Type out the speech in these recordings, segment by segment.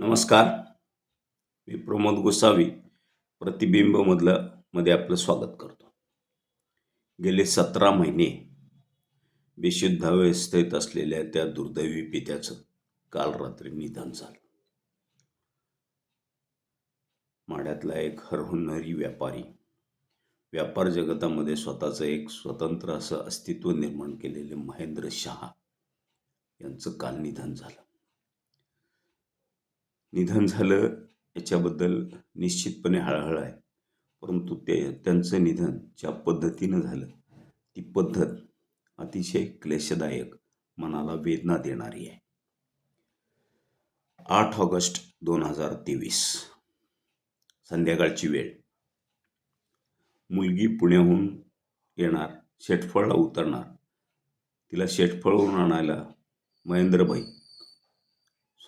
नमस्कार. मी प्रमोद गोसावी प्रतिबिंबमधलं मध्ये आपलं स्वागत करतो. गेले सतरा महिने बेशुद्धावस्थेत असलेल्या त्या दुर्दैवी पित्याचं काल रात्री निधन झालं. माड्यातला एक हरहुन्नरी व्यापारी व्यापार जगतामध्ये स्वतःचं एक स्वतंत्र असं अस्तित्व निर्माण केलेले महेंद्र शहा यांचं काल निधन झालं. निधन झालं याच्याबद्दल निश्चितपणे हळहळ आहे. परंतु ते त्यांचं निधन ज्या पद्धतीनं झालं ती पद्धत अतिशय क्लेशदायक मनाला वेदना देणारी आहे. आठ ऑगस्ट दोन हजार तेवीस संध्याकाळची वेळ. मुलगी पुण्याहून येणार शेटफळला उतरणार. तिला शेटफळहून आणायला महेंद्रभाई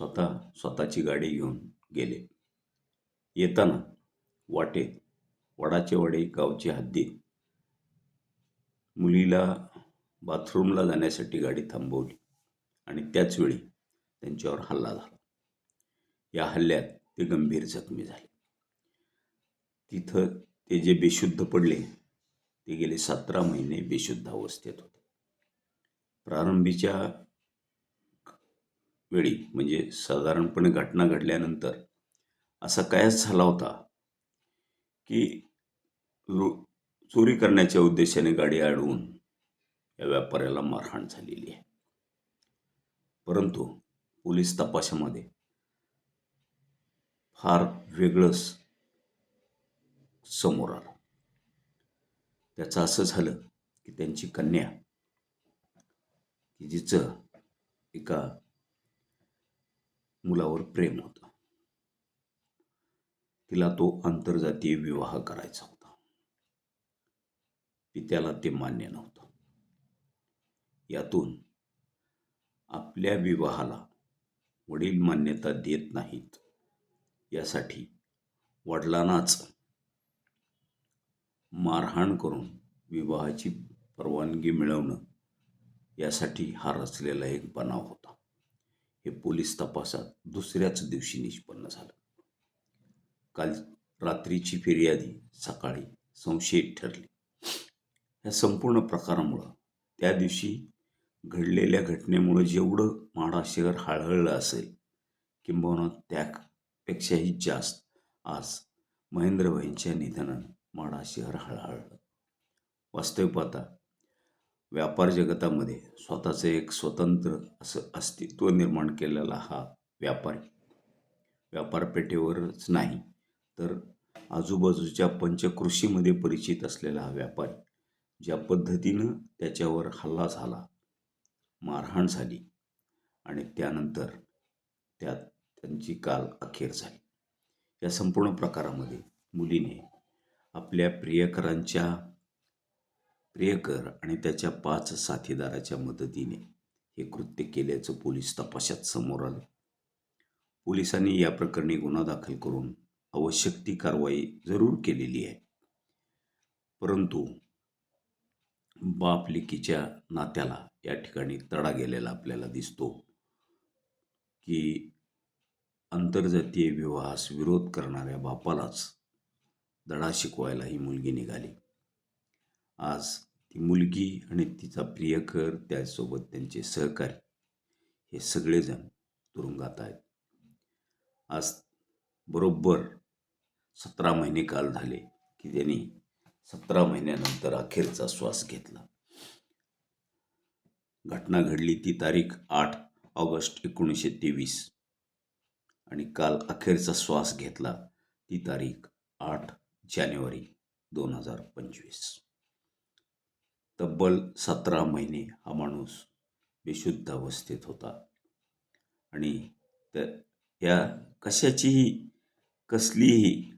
स्वतः स्वतःची गाडी घेऊन गेले. येताना वाटेत वडाचे वडे गावची हद्दी. मुलीला बाथरूमला जाण्यासाठी गाडी थांबवली आणि त्याचवेळी त्यांच्यावर हल्ला झाला. या हल्ल्यात ते गंभीर जखमी झाले. तिथं ते जे बेशुद्ध पडले ते गेले सतरा महिने बेशुद्ध अवस्थेत होते. प्रारंभीच्या वेळी म्हणजे साधारणपणे घटना घडल्यानंतर असा कायच झाला होता की रो चोरी करण्याच्या उद्देशाने गाडी अडवून या व्यापाऱ्याला मारहाण झालेली आहे. परंतु पोलीस तपासामध्ये फार वेगळंच समोर आलं. त्याचं असं झालं की त्यांची कन्या की जिचं एका मुलावर प्रेम होतं. तिला तो आंतरजातीय विवाह करायचा होता. पित्याला ते मान्य नव्हतं. यातून आपल्या विवाहाला वडील मान्यता देत नाहीत. यासाठी वडिलांनाच मारहाण करून विवाहाची परवानगी मिळवणं यासाठी हा रचलेला एक बनाव होता. हे पोलीस तपासात दुसऱ्याच दिवशी निष्पन्न झालं. काल रात्रीची फिर्यादी सकाळी संशयित ठरली. या संपूर्ण प्रकारामुळं त्या दिवशी घडलेल्या घटनेमुळं जेवढं माडा शहर हळहळलं असेल किंबहुना त्यापेक्षाही जास्त आज महेंद्रभाईंच्या निधनानं माडा शहर हळहळलं. वास्तव पाहता व्यापार जगतामध्ये स्वतःचं एक स्वतंत्र असं अस्तित्व निर्माण केलेला हा व्यापारी. व्यापारपेठेवरच नाही तर आजूबाजूच्या पंचकृषीमध्ये परिचित असलेला हा व्यापारी ज्या पद्धतीनं त्याच्यावर हल्ला झाला मारहाण झाली आणि त्यानंतर त्यात त्यांची काल अखेर झाली. या संपूर्ण प्रकारामध्ये मुलीने आपल्या प्रियकरांच्या प्रियकर आणि त्याच्या पाच साथीदाराच्या मदतीने हे कृत्य केल्याचं पोलीस तपासात समोर आलं. पोलिसांनी या प्रकरणी गुन्हा दाखल करून आवश्यक ती कारवाई जरूर केलेली आहे. परंतु बाप लेकीच्या नात्याला या ठिकाणी तडा गेलेला आपल्याला दिसतो की आंतरजातीय विवाहास विरोध करणाऱ्या बापालाच धडा शिकवायला ही मुलगी निघाली. आज ती मुलगी आणि तिचा प्रियकर त्यासोबत त्यांचे सहकारी हे सगळेजण तुरुंगात आहेत. आज बरोबर सतरा महिने काल झाले की त्यांनी सतरा महिन्यानंतर अखेरचा श्वास घेतला. घटना घडली ती तारीख आठ ऑगस्ट एकोणीसशे तेवीस आणि काल अखेरचा श्वास घेतला ती तारीख आठ जानेवारी दोन हजार पंचवीस. तब्बल सतरा महिने हा माणूस बेशुद्ध अवस्थेत होता. आणि त्या या कशाचीही कसलीही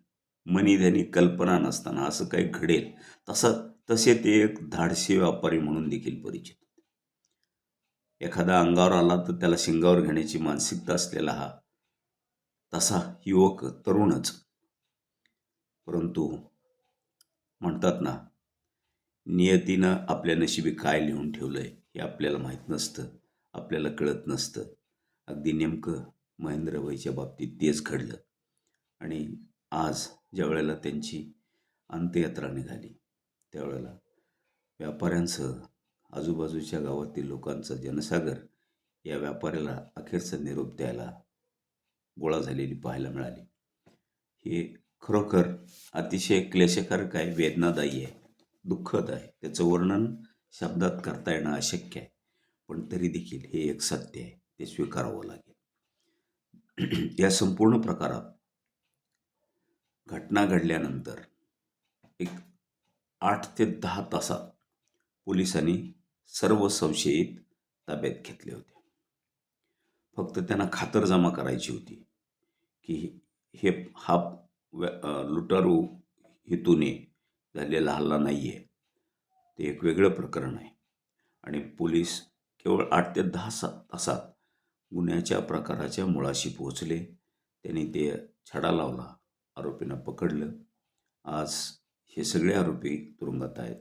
मनीधनी कल्पना नसताना असं काही घडेल तसं तसे ते एक धाडसी व्यापारी म्हणून देखील परिचित होते. एखादा अंगावर आला तर त्याला शिंगावर घेण्याची मानसिकता असलेला हा तसा युवक तरुणच. परंतु म्हणतात ना नियतीनं आपल्या नशिबी काय लिहून ठेवलं आहे हे आपल्याला माहीत नसतं आपल्याला कळत नसतं. अगदी नेमकं महेंद्रभाईच्या बाबतीत तेच घडलं. आणि आज ज्या वेळेला त्यांची अंत्ययात्रा निघाली त्यावेळेला व्यापाऱ्यांसह आजूबाजूच्या गावातील लोकांचा जनसागर या व्यापाऱ्याला अखेरचा निरोप द्यायला गोळा झालेली पाहायला मिळाली. हे खरोखर अतिशय क्लेशकारक आहे वेदनादायी आहे. दुःखद आहे. त्याचं वर्णन शब्दात करता येणं अशक्य आहे. पण तरी देखील हे एक सत्य आहे. ते स्वीकारावं लागेल. या संपूर्ण प्रकारात घटना घडल्यानंतर एक आठ ते दहा तासात पोलिसांनी सर्व संशयित ताब्यात घेतले होते. फक्त त्यांना खातरजमा करायची होती की हे हा लुटारू हेतूने झालेला हल्ला नाही आहे ते एक वेगळं प्रकरण आहे. आणि पोलीस केवळ आठ ते दहा सा तासात गुन्ह्याच्या प्रकाराच्या मुळाशी पोहोचले. त्यांनी ते छडा लावला आरोपींना पकडलं. आज हे सगळे आरोपी तुरुंगात आहेत.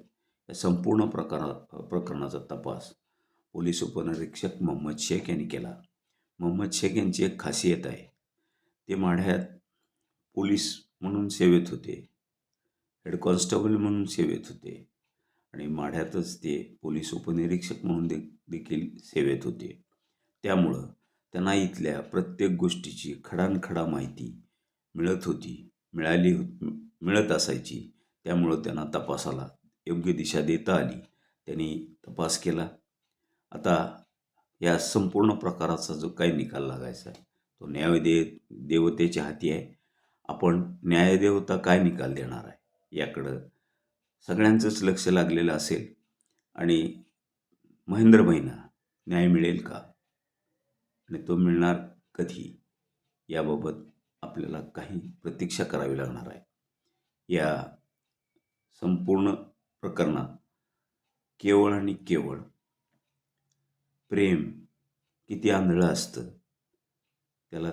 या संपूर्ण प्रकारा प्रकरणाचा तपास पोलीस उपनिरीक्षक मोहम्मद शेख यांनी केला. मोहम्मद शेख यांची एक खासियत आहे. ते माढ्यात पोलीस म्हणून सेवेत होते. हेड कॉन्स्टेबल म्हणून सेवेत होते. आणि माढ्यातच ते पोलीस उपनिरीक्षक म्हणून दे देखील सेवेत होते. त्यामुळं त्यांना इथल्या प्रत्येक गोष्टीची खडानखडा माहिती मिळत होती मिळाली हो- मिळत असायची. त्यामुळं त्यांना तपासाला योग्य दिशा देता आली. त्यांनी तपास केला. आता या संपूर्ण प्रकाराचा जो काही निकाल लागायचा तो न्यायदे देवतेच्या हाती आहे. आपण न्यायदेवता काय निकाल देणार आहे? याकडं सगळ्यांचंच लक्ष लागलेलं असेल आणि महेंद्र महिना न्याय मिळेल का? आणि तो मिळणार कधी? याबाबत आपल्याला काही प्रतीक्षा करावी लागणार आहे. या संपूर्ण प्रकरणात केवळ आणि केवळ प्रेम किती आंधळं असतं त्याला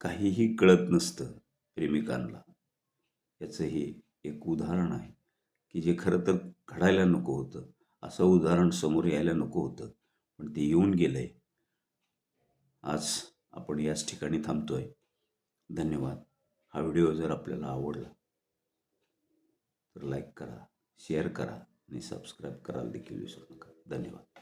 काहीही कळत नसतं प्रेमिकांना. याचं हे एक उदाहरण आहे की जे खरं तर घडायला नको होतं. असं उदाहरण समोर यायला नको होतं पण ते येऊन गेलं आहे आज आपण याच ठिकाणी थांबतो आहे धन्यवाद. हा व्हिडिओ जर आपल्याला आवडला तर लाईक करा शेअर करा आणि सबस्क्राईब करायला देखील विसरू नका. धन्यवाद.